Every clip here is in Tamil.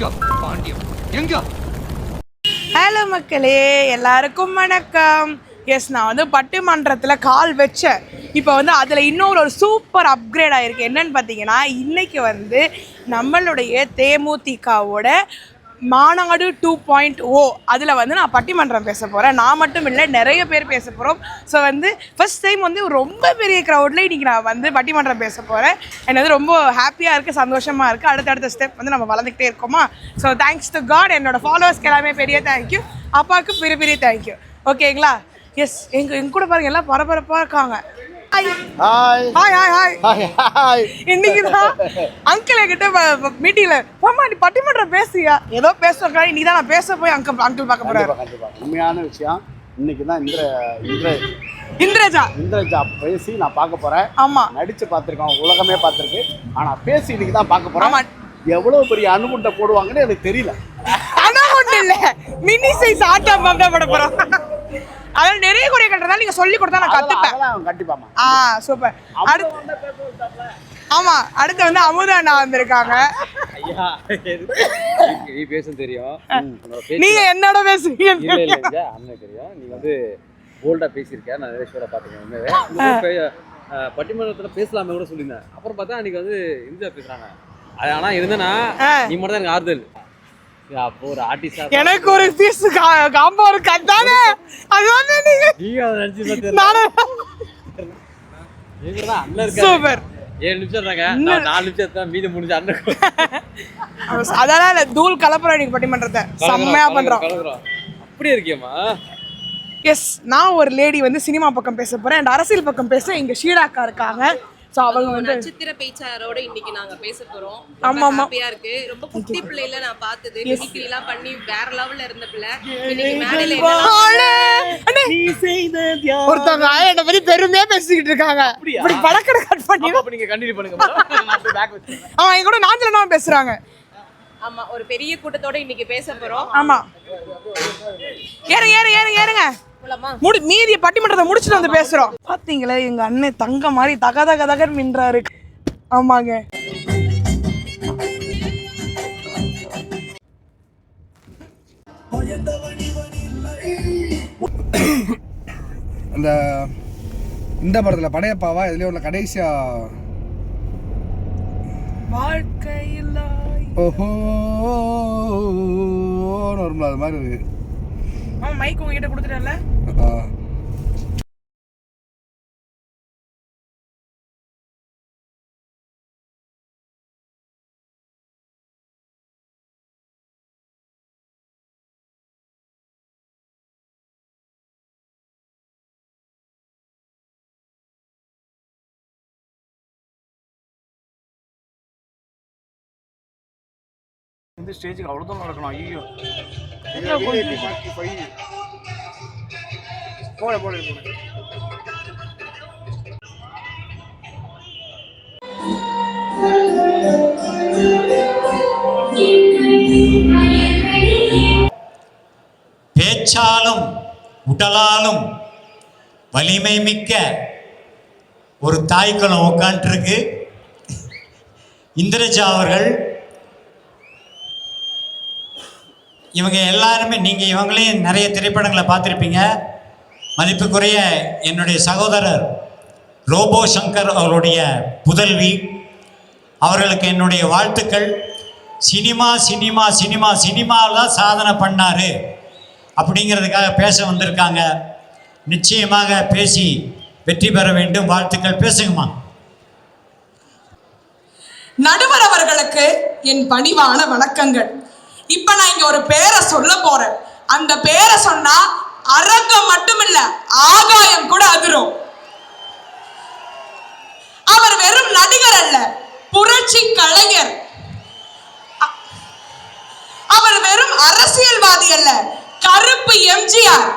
எங்க பாண்டியம் எங்க? ஹலோ மக்களே எல்லாருக்கும் வணக்கம். எஸ் நான் வந்து பட்டிமன்றத்தில் கால் வச்சேன். இப்போ வந்து அதில் இன்னொரு ஒரு சூப்பர் அப்கிரேட் ஆகிருக்கு என்னன்னு பார்த்தீங்கன்னா இன்னைக்கு வந்து நம்மளுடைய தேமுதிகாவோட மாநாடு டூ பாயிண்ட் ஓ அதில் வந்து நான் பட்டிமன்றம் பேச போகிறேன் நான் மட்டும் இல்லை நிறைய பேர் பேச போகிறோம் ஸோ வந்து ஃபஸ்ட் டைம் வந்து ரொம்ப பெரிய க்ரௌடில் இன்றைக்கி நான் வந்து பட்டிமன்றம் பேச போகிறேன் எனக்கு வந்து ரொம்ப ஹாப்பியாக இருக்குது சந்தோஷமாக இருக்குது அடுத்தடுத்த ஸ்டெப் வந்து நம்ம வளர்ந்துக்கிட்டே இருக்கோமா? ஸோ தேங்க்ஸ் டு காட் என்னோட ஃபாலோவர்ஸ்க்கு எல்லாமே பெரிய தேங்க்யூ அப்பாவுக்கு பெரிய பெரிய தேங்க்யூ ஓகேங்களா எஸ் எங்கள் எங்க கூட பாருங்க எல்லாம் பரபரப்பாக இருக்காங்க. Hi hi hi hi hi இன்னைக்கு தான் அங்கிள் என்கிட்ட மீட்டிங்ல போமா நீ பட்டிமன்றம் பேசுயா ஏதோ பேசுறா நீ தான் நான் பேச போய் அங்கிள் அங்கிள் பார்க்க போறாரு. உண்மையான விஷயம். இன்னைக்கு தான் இந்திர இந்திர இந்திரஜா. இந்திரஜா பேசி நான் பார்க்க போறேன். ஆமா. நடிச்சு பார்த்துருக்கோம் உலகமே பார்த்துருக்கு. ஆனா பேசி இன்னைக்கு தான் பார்க்க போறேன். எவ்வளவு பெரிய அணுகுண்டை போடுவாங்கன்னு எனக்கு தெரியல. ஒண்ணு இல்ல. மினி சைஸ் ஆட்டா பாம்பா போட போறோம். அதனால நிறைய குறைய கட்டுறதால நீங்க சொல்லி கொடுத்தா நான் கத்துப்பேன். கண்டிப்பாமா ஆ சூப்பர். அடுத்து ஆமா அடுத்து வந்து அமுதா அண்ணா வந்திருக்காங்க. ஐயா நீ பேசும் தெரியும். நீங்க என்னோட இல்ல அண்ணன் தெரியும். நீ வந்து போல்டா பேசியிருக்க. நான் நிறைய ஷோட பாத்துக்கேன் பட்டிமன்றத்துல பேசலாமே கூட சொல்லியிருந்தேன். அப்புறம் பார்த்தா அன்னைக்கு வந்து இந்தியா பேசுறாங்க. அது ஆனா இருந்தேன்னா நீ மட்டும் தான் எனக்கு ஆறுதல். அப்போ ஒரு ஆர்டிஸ்டா எனக்கு ஒரு பீஸ் காம்போ ஒரு கட்டானே அது வந்து நீங்க நீங்க அதை நினைச்சு தான் சூப்பர். ஏழு நிமிஷம் நாலு நிமிஷம் எடுத்தேன் மீதி முடிஞ்ச அண்ணன் அதெல்லாம் இல்ல தூள் கலப்புறோம் இன்னைக்கு பட்டிமன்றத்தை. செம்மையா பண்றோம். அப்படியே இருக்கியம்மா. எஸ் நான் ஒரு லேடி வந்து சினிமா பக்கம் பேச போறேன். அண்ட் அரசியல் பக்கம் பேச இங்க ஷீடாக்கா இருக்காங்க. ஸோ அவங்க வந்து நட்சத்திர பேச்சாரோட இன்னைக்கு நாங்க பேச போறோம். ஆமா, ஆமா. ஹாப்பியா இருக்கு. ரொம்ப குட்டி பிள்ளைல நான் பார்த்தது. மிமிக்ரி எல்லாம் பண்ணி வேற லெவல்ல இருந்த பிள்ளை. இன்னைக்கு மேடையில அண்ணே, ஒருத்தவங்க என்னை பத்தி பெருமையா பேசிக்கிட்டு இருக்காங்க. இப்படி பழக்கடை கட் பண்ணி அப்ப நீங்க கண்டினியூ பண்ணுங்க. அவன் என் கூட நாஞ்சில பேசுறாங்க. ஆமா ஒரு பெரிய கூட்டத்தோட இன்னைக்கு பேச போறோம். ஆமா. ஏறுங்க ஏறுங்க ஏறுங்க ஏறுங்க. முடி மீதிய பட்டிமன்றத்தை முடிச்சுட்டு வந்து பேசுறோம். பாத்தீங்களா எங்க அண்ணன் தங்க மாதிரி தக தக தகன்னு மின்றாரு ஆமாங்க. அந்த இந்த படத்தில் படையப்பாவா? இதுலேயே உள்ள கடைசியா. வாழ்க்கையில் ஓஹோ வரும்ல அது மாதிரி இருக்கு. அவன் மைக் உங்ககிட்ட கொடுத்துட்டல ஆ. இந்த ஸ்டேஜுக்கு அவ்வளோ தான் நடக்கணும். ஐயோ. போட போட போட. பேச்சாலும் உடலாலும் வலிமை மிக்க ஒரு தாய்க்குளம் உட்காந்துருக்கு இந்திரஜா அவர்கள் இவங்க எல்லாருமே நீங்கள் இவங்களையும் நிறைய திரைப்படங்களை பார்த்துருப்பீங்க. மதிப்புக்குரிய என்னுடைய சகோதரர் ரோபோ சங்கர் அவருடைய புதல்வி அவர்களுக்கு என்னுடைய வாழ்த்துக்கள். சினிமா சினிமா சினிமா சினிமாவில் தான் சாதனை பண்ணார் அப்படிங்கிறதுக்காக பேச வந்திருக்காங்க. நிச்சயமாக பேசி வெற்றி பெற வேண்டும். வாழ்த்துக்கள். பேசுங்கம்மா. நடுவர் அவர்களுக்கு என் பணிவான வணக்கங்கள். இப்ப நான் இங்க ஒரு பேரை சொல்ல போறேன். அந்த பேரை சொன்னா அரங்கம் மட்டுமில்ல ஆகாயம் கூட அதிரும். அவர் வெறும் நடிகர் அல்ல புரட்சி கலைஞர். அவர் வெறும் அரசியல்வாதி அல்ல கருப்பு எம்ஜிஆர்.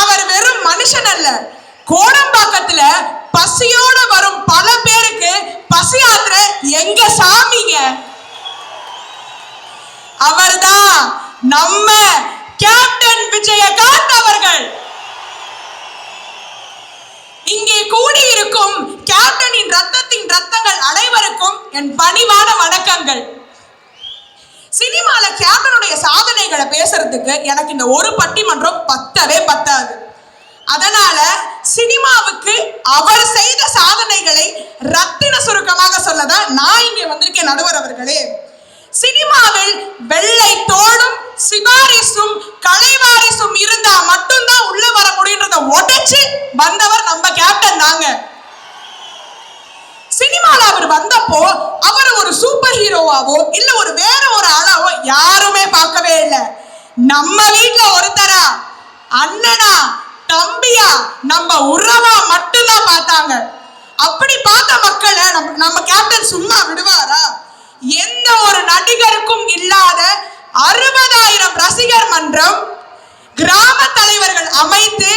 அவர் வெறும் மனுஷன் அல்ல கோடம்பாக்கத்துல பசியோட வரும் பல பேருக்கு பசி ஆத்திர எங்க சாமிங்க? அவர்தான் நம்ம கேப்டன் விஜயகாந்த் அவர்கள். இங்கே கூடியிருக்கும் கேப்டனின் ரத்தத்தின் ரத்தங்கள் அனைவருக்கும் என் பணிவான வணக்கங்கள். சினிமால கேப்டனுடைய சாதனைகளை பேசுறதுக்கு எனக்கு இந்த ஒரு பட்டிமன்றம் பத்தவே பத்தாது. அதனால சினிமாவுக்கு அவர் செய்த சாதனைகளை ரத்தின சுருக்கமாக சொல்லதான் நான் இங்கே வந்திருக்கேன் நடுவர் அவர்களே. சினிமாவில் வெள்ளை தோளும் சிபாரிசும் கலைவாரிசும் இருந்தா மட்டும்தான் உள்ள வர முடியுன்றத உடைச்சு வந்தவர் நம்ம கேப்டன் தாங்க. சினிமால அவர் வந்தப்போ அவர் ஒரு சூப்பர் ஹீரோவாவோ இல்ல ஒரு வேற ஒரு ஆளாவோ யாருமே பார்க்கவே இல்லை. நம்ம வீட்டுல ஒருத்தரா? அண்ணனா? தம்பியா? நம்ம உறவா மட்டும்தான் பார்த்தாங்க. அப்படி பார்த்த மக்களை நம்ம நம்ம கேப்டன் சும்மா விடுவாரா? எந்த ஒரு நடிகருக்கும் இல்லாத அறுபதாயிரம் ரசிகர் மன்றம் கிராம தலைவர்கள் அமைத்து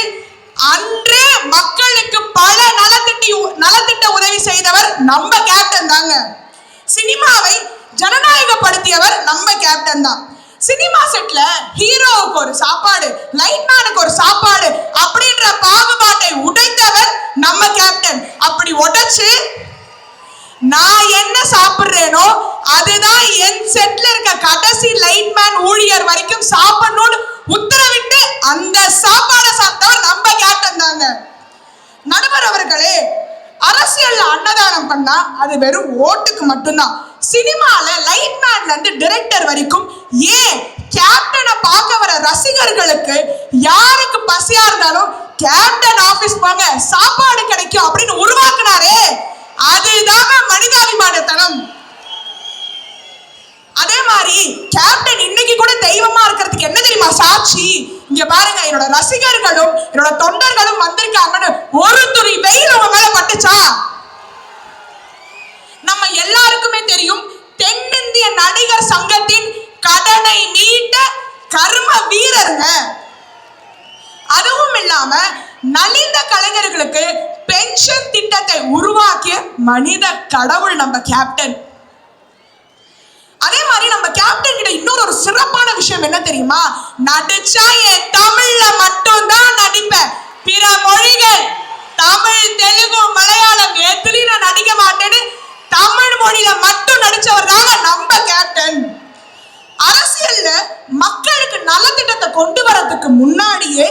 அன்றே மக்களுக்கு பல நலத்திட்டி நலத்திட்ட உதவி செய்தவர் நம்ம கேப்டன் தாங்க. சினிமாவை ஜனநாயகப்படுத்தியவர் நம்ம கேப்டன் தான். சினிமா செட்ல ஹீரோவுக்கு ஒரு சாப்பாடு லைட்மேனுக்கு ஒரு சாப்பாடு அப்படின்ற பாகுபாட்டை உடைத்தவர் நம்ம கேப்டன் அப்படி உடைச்சு நான் என்ன சாப்பிடுறேனோ அதுதான் என் செட்ல இருக்க கடைசி லைட்மேன் ஊழியர் வரைக்கும் சாப்பிடணும்னு உத்தரவிட்டு அந்த சாப்பாடை சாப்பிட்டவர் நம்ம கேட்டன் தாங்க நடுவர் அவர்களே அரசியல்ல அன்னதானம் பண்ணா அது வெறும் ஓட்டுக்கு மட்டும்தான். சினிமால லைட்மேன்ல இருந்து டிரெக்டர் வரைக்கும் ஏன் கேப்டனை பார்க்க வர ரசிகர்களுக்கு யாருக்கு பசியா இருந்தாலும் கேப்டன் ஆபீஸ் போங்க சாப்பாடு கிடைக்கும் அப்படின்னு உருவாக்குனாரே. அதுதாங்க மனிதாபிமானத்தனம். அதே மாதிரி கேப்டன் இன்னைக்கு கூட தெய்வமா இருக்கிறதுக்கு என்ன தெரியுமா சாட்சி? இங்க பாருங்க என்னோட ரசிகர்களும் என்னோட தொண்டர்களும் வந்திருக்காங்கன்னு ஒரு துணி வெயில் உங்க மேல பட்டுச்சா? நம்ம எல்லாருக்குமே தெரியும் தென்னிந்திய நடிகர் சங்கத்தின் கடனை மீட்ட கர்ம வீரருங்க அதுவும் இல்லாம நலிந்த கலைஞர்களுக்கு பென்ஷன் திட்டத்தை உருவாக்கிய மனித கடவுள் நம்ம கேப்டன் அதே மாதிரி நம்ம கேப்டன் கிட்ட இன்னொரு ஒரு சிறப்பான விஷயம் என்ன தெரியுமா? நடிச்சா என் தமிழ்ல மட்டும்தான் நடிப்பேன். பிற மொழிகள் தமிழ் தெலுங்கு மலையாளம் எதுலையும் நான் நடிக்க மாட்டேன்னு தமிழ் மொழியில மட்டும் நடிச்சவர் தாங்க நம்ம கேப்டன் அரசியல்ல மக்களுக்கு நலத்திட்டத்தை கொண்டு வரதுக்கு முன்னாடியே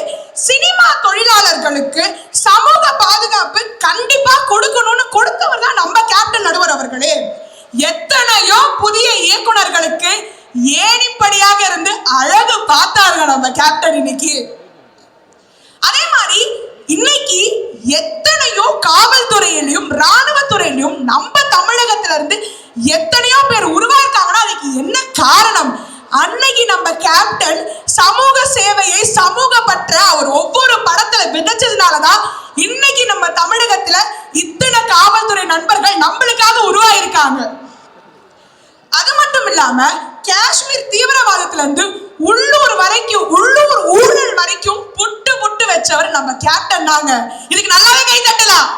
சினிமா தொழிலாளர்களுக்கு சமூக பாதுகாப்பு கண்டிப்பா கொடுக்கணும்னு கொடுத்தவர் தான் நம்ம கேப்டன் நடுவர் அவர்களே. எத்தனையோ புதிய இயக்குனர்களுக்கு ஏணிப்படியாக இருந்து அழகு பார்த்தாருங்க நம்ம கேப்டன் இன்னைக்கு. அதே மாதிரி இன்னைக்கு எத்தனையோ காவல்துறையிலையும் ராணுவத்துறையிலையும் நம்ம தமிழகத்துல இருந்து எத்தனையோ பேர் உருவாக்காங்கன்னா அதுக்கு என்ன காரணம்? அன்னைக்கு நம்ம கேப்டன் சமூக சேவையை சமூக பற்ற அவர் ஒவ்வொரு படத்துல விதைச்சதுனாலதான் இன்னைக்கு நம்ம தமிழகத்துல இத்தனை காவல்துறை நண்பர்கள் நம்மளுக்காக உருவாயிருக்காங்க. அது மட்டும் இல்லாம காஷ்மீர் தீவிரவாதத்துல இருந்து உள்ளூர் வரைக்கும் உள்ளூர் ஊழல் வரைக்கும் புட்டு புட்டு வச்சவர் நம்ம கேப்டன் தாங்க. இதுக்கு நல்லாவே கை தட்டலாம்.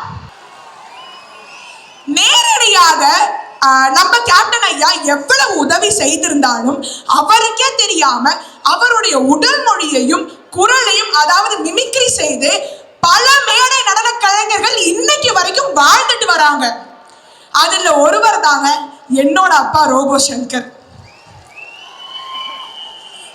நேரடியாக நம்ம கேப்டன் ஐயா எவ்வளவு உதவி செய்திருந்தாலும் அவருக்கே தெரியாம அவருடைய உடல் மொழியையும் குரலையும் அதாவது மிமிக்ரி செய்து பல மேடை நடன கலைஞர்கள் இன்னைக்கு வரைக்கும் வாழ்ந்துட்டு வராங்க. அதுல ஒருவர் தாங்க என்னோட அப்பா ரோபோ சங்கர்.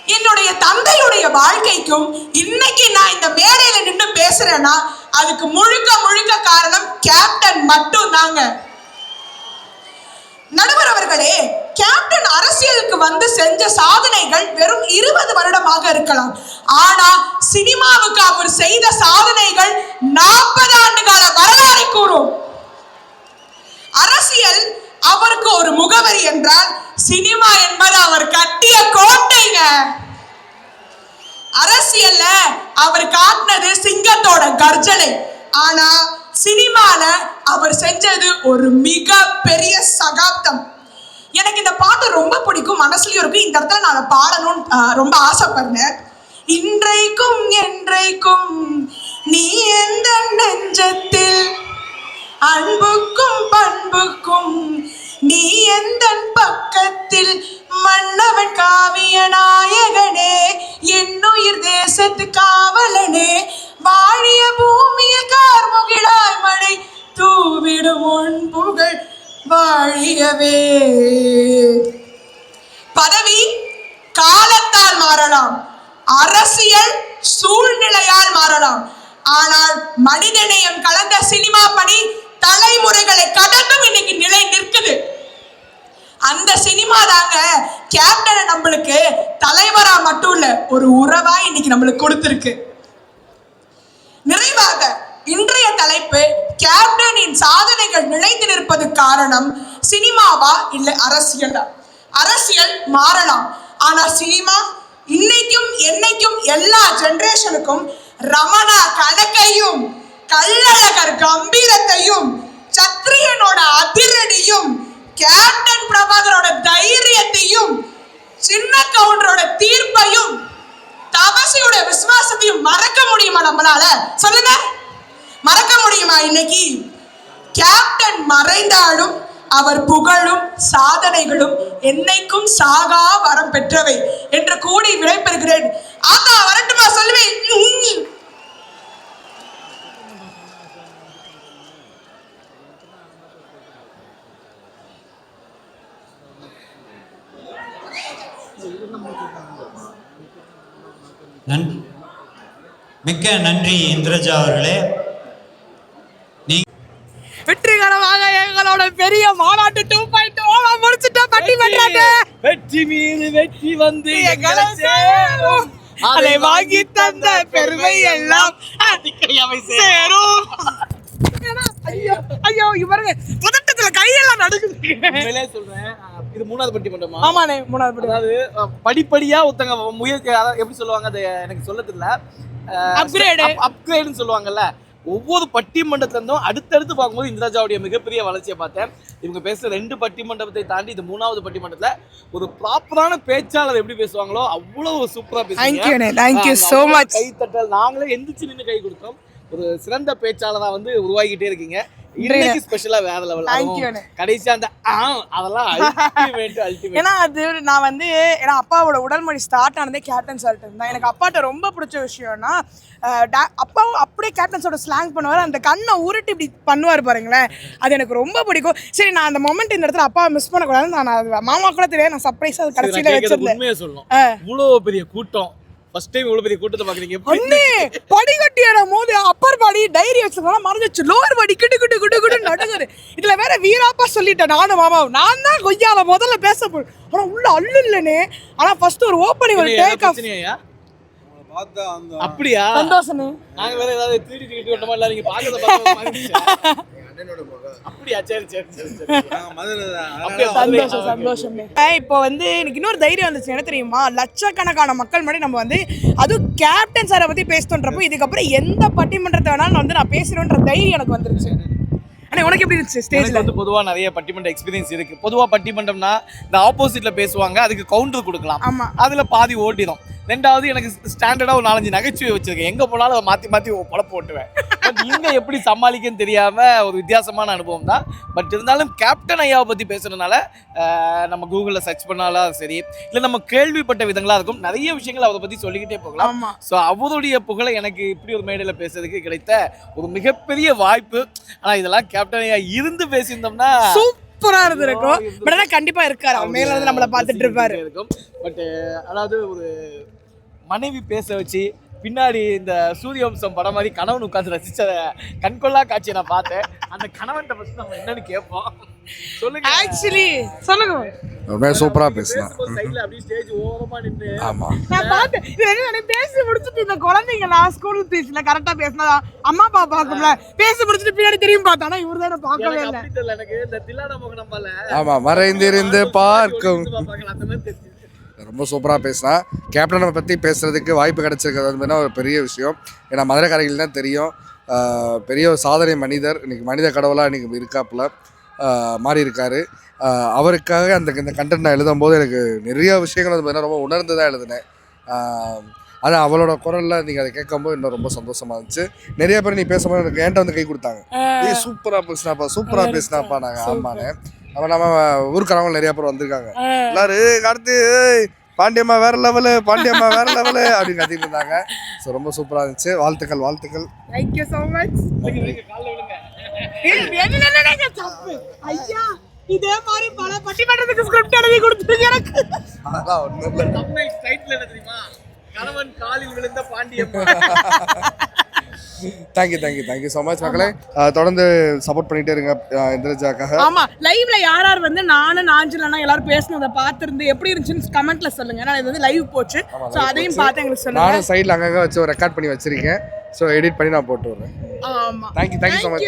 என்னுடைய தந்தையுடைய வாழ்க்கைக்கும் இன்னைக்கு நான் இந்த மேடையில நின்று பேசுறேன்னா அதுக்கு முழுக்க முழுக்க காரணம் கேப்டன் மட்டும் தாங்க நடுவர் அவர்களே கேப்டன் அரசியலுக்கு வந்து செஞ்ச சாதனைகள் வெறும் இருபது வருடமாக இருக்கலாம். ஆனா சினிமாவுக்கு அவர் செய்த சாதனைகள் நாற்பது ஆண்டு கால வரலாறை கூறும். அரசியல் அவருக்கு ஒரு முகவரி என்றால் சினிமா என்பது அவர் கட்டிய கோட்டைங்க. அரசியல்ல அவர் காட்டினது சிங்கத்தோட கர்ஜனை. ஆனா சினிமால அவர் செஞ்சது ஒரு மிக பெரிய சகாப்தம். எனக்கு இந்த பாட்டு ரொம்ப பிடிக்கும். மனசுலயும் இருக்கு. இந்த இடத்துல நான் அதை பாடணும்னு ரொம்ப ஆசைப்படுறேன். இன்றைக்கும் என்றைக்கும் நீ எந்த நெஞ்சத்தில் அன்புக்கும் பண்புக்கும் சினிமா தாங்க. கேப்டனை நம்மளுக்கு தலைவரா மட்டும் இல்ல ஒரு உறவா இன்னைக்கு நம்மளுக்கு கொடுத்துருக்கு. நிறைவாக இன்றைய தலைப்பு கேப்டனின் சாதனைகள் நிலைத்து நிற்பது காரணம் சினிமாவா இல்லை அரசியலா? அரசியல் மாறலாம். ஆனா சினிமா இன்னைக்கும் என்னைக்கும் எல்லா ஜெனரேஷனுக்கும் ரமணா கணக்கையும் கள்ளழகர் கம்பீரத்தையும் சத்ரியனோட அதிரடியும் கேப்டன் தைரியத்தையும் சின்ன கவுண்டரோட தீர்ப்பையும் தபசியோட விசுவாசத்தையும் மறக்க முடியுமா நம்மளால? சொல்லுங்க. மறக்க முடியுமா இன்னைக்கு? கேப்டன் மறைந்தாலும் அவர் புகழும் சாதனைகளும் என்னைக்கும் சாகா வரம் பெற்றவை என்று கூடி விடைபெறுகிறேன். ஆத்தா வரட்டுமா? சொல்லுவேன். நன்றி. மிக்க நன்றி இந்திரஜா அவர்களே. வெற்றிகரமாக எங்களோட பெரிய மாநாட்டு டூ பாயிண்ட் ஓவா பட்டி பண்றாங்க வெற்றி மீது வெற்றி வந்து எங்களை சேரும். அதை வாங்கி தந்த பெருமை எல்லாம் சேரும். ஐயோ ஐயோ இவருங்க நடுக்குது. சொல்றேன். இது மூணாவது பட்டிமன்றமா? ஆமாண்ணே மூணாவது படி அதாவது படிப்படியா ஒருத்தங்க முயற்சி அதாவது எப்படி சொல்லுவாங்க அது எனக்கு சொல்ல தெரியல. Upgrade. அப்கிரேட்னு சொல்லுவாங்கல்ல. ஒவ்வொரு பட்டிமன்றத்துல இருந்தும் அடுத்தடுத்து பார்க்கும்போது இந்திராஜாவுடைய மிகப்பெரிய வளர்ச்சியை பார்த்தேன். இவங்க பேசுற ரெண்டு பட்டிமன்றத்தை தாண்டி இது மூணாவது பட்டிமன்றத்துல ஒரு ப்ராப்பரான பேச்சாளர் எப்படி பேசுவாங்களோ அவ்வளவு சூப்பரா Thank you, அண்ணே. பேசுவாங்க. கைத்தட்டல் நாங்களே எந்திரிச்சு நின்று கை கொடுத்தோம். ஒரு சிறந்த பேச்சாளரா வந்து உருவாகிட்டே இருக்கீங்க. இன்னைக்கு ஸ்பெஷலா வேற லெவல் அண்ணே. கடைசியா அந்த அதெல்லாம் அல்டிமேட் அல்டிமேட் ஏன்னா அது நான் வந்து ஏன்னா அப்பாவோட உடல்மொழி ஸ்டார்ட் ஆனதே கேப்டன் சால்ட் தான் எனக்கு அப்பாட்ட ரொம்ப பிடிச்ச விஷயம்னா அப்பாவும் அப்படியே கேப்டன்ஸோட ஸ்லாங் பண்ணுவார். அந்த கண்ணை உருட்டி இப்படி பண்ணுவார் பாருங்களேன். அது எனக்கு ரொம்ப பிடிக்கும். சரி நான் அந்த மொமெண்ட் இந்த இடத்துல அப்பாவை மிஸ் பண்ணக்கூடாதுன்னு நான் அது மாமா கூட தெரியாது. நான் சர்ப்ரைஸாக அது கடைசியில் வச்சிருந்தேன். உண்மையை சொல்லணும் இவ்வளவு பெரிய கூட்டம். ஃபர்ஸ்ட் டைம் இவ்வளவு பெரிய கூட்டத்தை பாக்குறீங்க அண்ணே படிக்கட்டி ஏறும் போது அப்பர் பாடி டைரி வச்சிருந்தா மறந்துச்சு லோவர் பாடி கிட்டு கிட்டு கிட்டு கிட்டு நடுங்குது. இதுல வேற வீராப்பா சொல்லிட்டேன் நானும் மாமாவும். நான் தான் கொய்யால முதல்ல பேச போறேன். ஆனா உள்ள அள்ளு இல்லனே ஆனா ஃபர்ஸ்ட் ஒரு ஓப்பனிங் ஒரு டேக் ஆஃப் அப்படியா? சந்தோஷம். நாங்க வேற ஏதாவது த்ரீ டி டிக்கெட் விட்டோமா இல்ல நீங்க பாக்கறத அப்படியா? சரி சந்தோஷம் சந்தோஷம். இப்போ வந்து எனக்கு இன்னொரு தைரியம் வந்துச்சு. என்ன தெரியுமா? லட்சக்கணக்கான மக்கள் முன்னாடி நம்ம வந்து அதுவும் கேப்டன் சாரை பத்தி பேசணுன்றப்போ இதுக்கப்புறம் எந்த பட்டிமன்றத்தை வேணாலும் வந்து நான் பேசணுன்ற தைரியம் எனக்கு வந்துருச்சு. அண்ணே உனக்கு எப்படி இருந்துச்சு ஸ்டேஜ்ல வந்து பொதுவா நிறைய பட்டிமன்ற எக்ஸ்பீரியன்ஸ் இருக்கு. பொதுவா பட்டிமன்றம்னா இந்த ஆப்போசிட்ல பேசுவாங்க அதுக்கு கவுண்டர் கொடுக்கலாம். ஆமா. அதுல பாதி ஓட்டிடும். ரெண்டாவது எனக்கு ஸ்டாண்டர்டா ஒரு நாலஞ்சு நகைச்சுவை வச்சிருக்கேன். எங்க போனாலும் அதை மாத்தி மாத்தி பொழப்பு ஓட்டுவேன். பட் இங்க எப்படி சமாளிக்கன்னு தெரியாம ஒரு வித்தியாசமான அனுபவம் தான். பட் இருந்தாலும் கேப்டன் ஐயாவை பத்தி பேசுறதுனால ஆஹ், நம்ம கூகுளில் சர்ச் பண்ணாலும் சரி இல்லை நம்ம கேள்விப்பட்ட விதங்களா இருக்கும். நிறைய விஷயங்கள் அவரை பத்தி சொல்லிக்கிட்டே போகலாம். ஸோ அவருடைய புகழை எனக்கு இப்படி ஒரு மேடையில் பேசுறதுக்கு கிடைத்த ஒரு மிகப்பெரிய வாய்ப்பு. ஆனா இதெல்லாம் கேப்டன் ஐயா இருந்து பேசியிருந்தோம்னா சூப்பரா இருந்திருக்கும். பட் ஆனா கண்டிப்பா இருக்காரு. மேல வந்து நம்மள பாத்துட்டு இருப்பாரு. இருக்கும். பட் அதாவது ஒரு மனைவி பேச வச்சு பின்னாடி இந்த சூரியவம்சம் படம் மாதிரி கணவன் உட்காந்து ரசிச்ச கண்கொள்ளா காட்சியை நான் பார்த்தேன். அந்த கணவன்கிட்ட ஃபர்ஸ்ட் நம்ம என்னன்னு கேட்போம். சொல்லுங்க. ஆக்சுவலி சொல்லுங்க. ரொம்ப சூப்பராக பேசலாம் சைடுல அப்படியே ஸ்டேஜ் ஓரமா நின்று. ஆமாம் நான் பார்த்தேன். இது பேசி முடிச்சுட்டு இந்த குழந்தைங்க நான் ஸ்கூல் பேசல கரெக்டா பேசினா அம்மா அப்பா பார்க்கும்ல. பேசி முடிச்சுட்டு பின்னாடி திரும்பி பார்த்தானா. இவர் தான் பார்க்கவே எனக்கு இல்லை. எனக்கு இந்த தில்லான முகம் நம்மள. ஆமாம் மறைந்திருந்து பார்க்கும். பார்க்கலாம் அந்த மாதிரி தெரிஞ்சு ரொம்ப சூப்பராக பேசினான் கேப்டனை பற்றி பேசுகிறதுக்கு வாய்ப்பு கிடைச்சிருக்கிறது வந்து ஒரு பெரிய விஷயம். ஏன்னா மதுரைக்காரர்கள் தான் தெரியும். பெரிய ஒரு சாதனை மனிதர். இன்னைக்கு மனித கடவுளாக இன்னைக்கு இருக்காப்புல. மாறி இருக்காரு. அவருக்காக அந்த இந்த கண்டென்ட் நான் எழுதும்போது எனக்கு நிறைய விஷயங்கள் வந்து பார்த்தீங்கன்னா ரொம்ப உணர்ந்து தான் எழுதினேன். ஆனால் அவளோட குரலில் நீங்கள் அதை கேட்கும்போது இன்னும் ரொம்ப சந்தோஷமா இருந்துச்சு. நிறைய பேர் நீ பேசும்போது எனக்கு என்கிட்ட வந்து கை கொடுத்தாங்க. ஏய் சூப்பராக பேசினாப்பா சூப்பராக பேசினாப்பா நாங்கள் ஆமாண்ணே. அவன் நம்ம ஊருக்காரங்க நிறைய பேர் வந்திருக்காங்க. எல்லாரும் "ஏய், கார்த்தி ஏய், பாண்டியம்மா வேற லெவலு பாண்டியம்மா வேற லெவலு அப்படின்னு கத்திட்டு இருந்தாங்க. ஸோ ரொம்ப சூப்பராக இருந்துச்சு. வாழ்த்துக்கள் வாழ்த்துக்கள். தேங்க்யூ ஸோ மச் ஐயா இதே மாதிரி பல பட்டிமன்றத்துக்கு ஸ்கிரிப்ட் எழுதி கொடுத்துருங்க எனக்கு. அதெல்லாம் ஒன்றும் இல்லை. தமிழ் டைட்டில் என்ன தெரியுமா? கணவன் காலில் விழுந்த Pandiyamma. Thank you thank you thank you so much மக்களே. தொடர்ந்து சப்போர்ட் பண்ணிட்டே இருங்க இந்திரஜாக்காக. ஆமா லைவ்ல யார் யார் வந்து நானும் நாஞ்சலனா எல்லாரும் பேசுனதை பார்த்துருந்து எப்படி இருந்துச்சுன்னு கமெண்ட்ல சொல்லுங்க. ஏன்னா இது வந்து லைவ் போச்சு. ஸோ அதையும் பார்த்து எங்களுக்கு சொல்லுங்க. நானும் சைடில் அங்கங்கே வச்சு ரெக்கார்ட் பண்ணி வச்சிருக்கேன். ஸோ எடிட் பண்ணி நான் போட்டு விட்றேன். ஆமா. Thank you thank you so much.